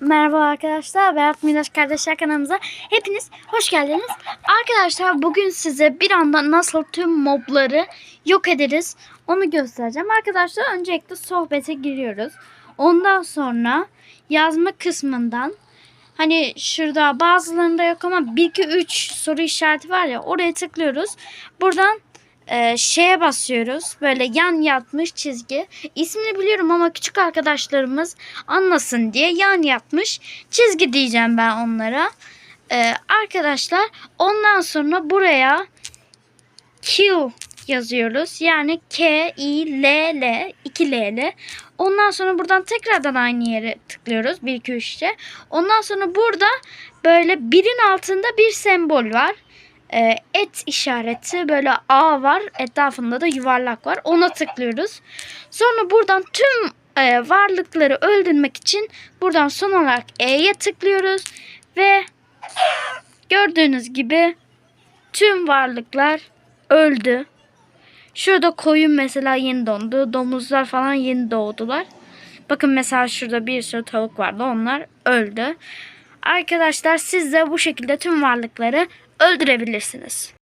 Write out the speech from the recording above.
Merhaba arkadaşlar. Berat Milaş Kardeşler kanalımıza hepiniz hoş geldiniz. Arkadaşlar bugün size bir anda nasıl tüm mobları yok ederiz onu göstereceğim. Arkadaşlar öncelikle sohbete giriyoruz. Ondan sonra yazma kısmından hani şurada bazılarında yok ama 1 2 3 soru işareti var ya oraya tıklıyoruz. Buradan e, şeye basıyoruz. Böyle yan yatmış çizgi. İsmini biliyorum ama küçük arkadaşlarımız anlasın diye yan yatmış çizgi diyeceğim ben onlara. E, arkadaşlar ondan sonra buraya Q yazıyoruz. Yani K, I, L, L, 2 L, L. Ondan sonra buradan tekrardan aynı yere tıklıyoruz. 1, 2, 3'te. Ondan sonra burada böyle birin altında bir sembol var e, et işareti böyle A var. Etrafında da yuvarlak var. Ona tıklıyoruz. Sonra buradan tüm e, varlıkları öldürmek için buradan son olarak E'ye tıklıyoruz. Ve gördüğünüz gibi tüm varlıklar öldü. Şurada koyun mesela yeni dondu. Domuzlar falan yeni doğdular. Bakın mesela şurada bir sürü tavuk vardı. Onlar öldü. Arkadaşlar siz de bu şekilde tüm varlıkları öldürebilirsiniz.